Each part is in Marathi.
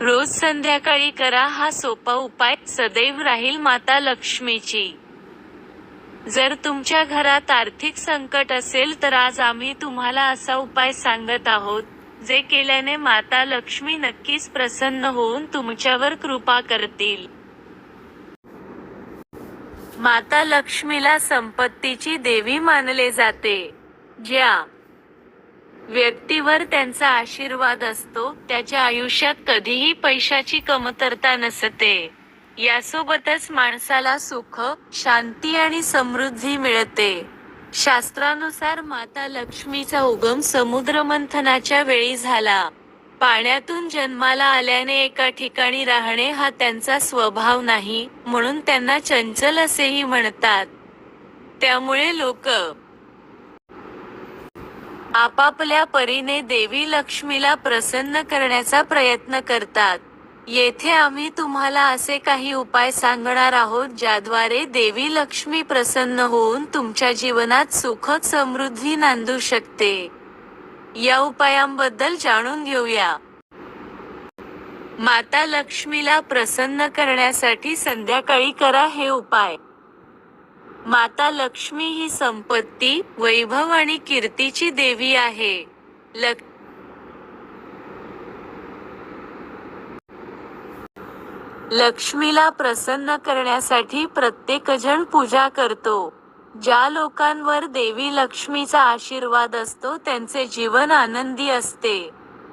रोज संध्याकाळी करा हा सोपा उपाय. सदैव राहील माता लक्ष्मीची. जर तुमच्या घरात आर्थिक संकट असेल तर आज आम्ही तुम्हाला असा उपाय सांगत आहोत जे केल्याने माता लक्ष्मी नक्कीच प्रसन्न होऊन तुमच्यावर कृपा करतील. माता लक्ष्मीला संपत्तीची देवी मानले जाते. ज्या व्यक्तीवर त्यांचा आशीर्वाद असतो त्याच्या आयुष्यात कधीही पैशाची कमतरता नसते. यासोबतच माणसाला सुख शांती आणि समृद्धी मिळते. शास्त्रानुसार माता लक्ष्मीचा उगम समुद्र मंथनाच्या वेळी झाला. पाण्यातून जन्माला आल्याने एका ठिकाणी राहणे हा त्यांचा स्वभाव नाही म्हणून त्यांना चंचल असेही म्हणतात. त्यामुळे लोक आपापल्या परीने देवी लक्ष्मीला प्रसन्न करण्याचा प्रयत्न करतात. येथे आम्ही तुम्हाला असे काही उपाय सांगणार आहोत ज्याद्वारे देवी लक्ष्मी प्रसन्न होऊन तुमच्या जीवनात सुख समृद्धी नांदू शकते. या उपायांबद्दल जाणून घेऊया. माता लक्ष्मीला प्रसन्न करण्यासाठी संध्याकाळी करा हे उपाय. माता लक्ष्मी ही संपत्ती वैभव आणि कीर्तीची देवी आहे. लक लक्ष्मीला प्रसन्न करण्यासाठी प्रत्येकजण पूजा करतो. ज्या लोकांवर देवी लक्ष्मीचा आशीर्वाद असतो त्यांचे जीवन आनंदी असते.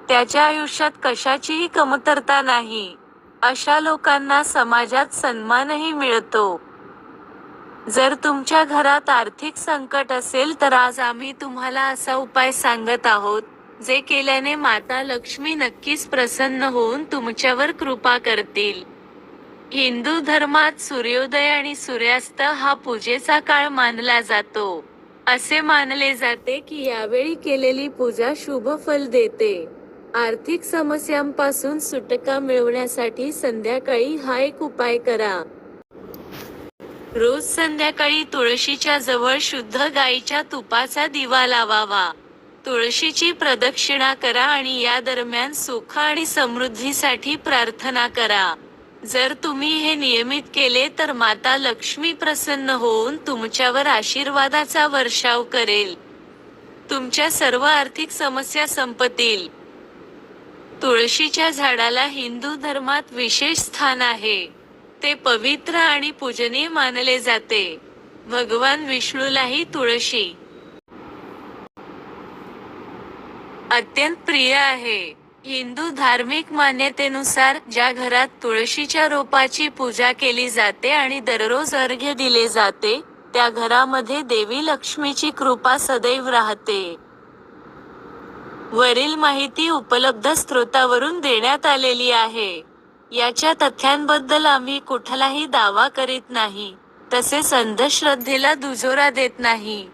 त्याच्या आयुष्यात कशाचीही कमतरता नाही. अशा लोकांना समाजात सन्मानही मिळतो. जर तुमच्या घरात आर्थिक संकट असेल तर आज आम्ही तुम्हाला असा उपाय सांगत आहोत जे केल्याने माता लक्ष्मी नक्कीच प्रसन्न होऊन तुमच्यावर कृपा करतील. हिंदू धर्मात सूर्योदय आणि सूर्यास्त हा पूजेचा काळ मानला जातो. असे मानले जाते की यावेळी केलेली पूजा शुभ फल देते. आर्थिक समस्यांपासून सुटका मिळवण्यासाठी संध्याकाळी हा एक उपाय करा. रोज संध्याकाळी तुळशीच्या जवळ शुद्ध गाईच्या तुपाचा दिवा लावावा. तुळशीची प्रदक्षिणा करा आणि या दरम्यान सुख आणि समृद्धीसाठी प्रार्थना करा. जर तुम्ही हे नियमित केले तर माता लक्ष्मी प्रसन्न होऊन तुमच्यावर आशीर्वादाचा वर्षाव करेल. तुमच्या सर्व आर्थिक समस्या संपतील. तुळशीच्या झाडाला हिंदू धर्मात विशेष स्थान आहे. ते पवित्र आणि पूजनीय मानले जाते. भगवान विष्णूलाही तुळशी. अत्यंत प्रिय आहे. हिंदू धार्मिक मान्यतेनुसार ज्या घरात तुळशीच्या रोपाची पूजा केली जाते आणि दररोज अर्घ्य दिले जाते त्या घरामध्ये देवी लक्ष्मीची कृपा सदैव राहते. वरील माहिती उपलब्ध स्रोतावरून देण्यात आलेली आहे. याच्या तथ्यांबद्दल आम्ही कुठलाही दावा करीत नाही. तसेच अंधश्रद्धेला दुजोरा देत नाही.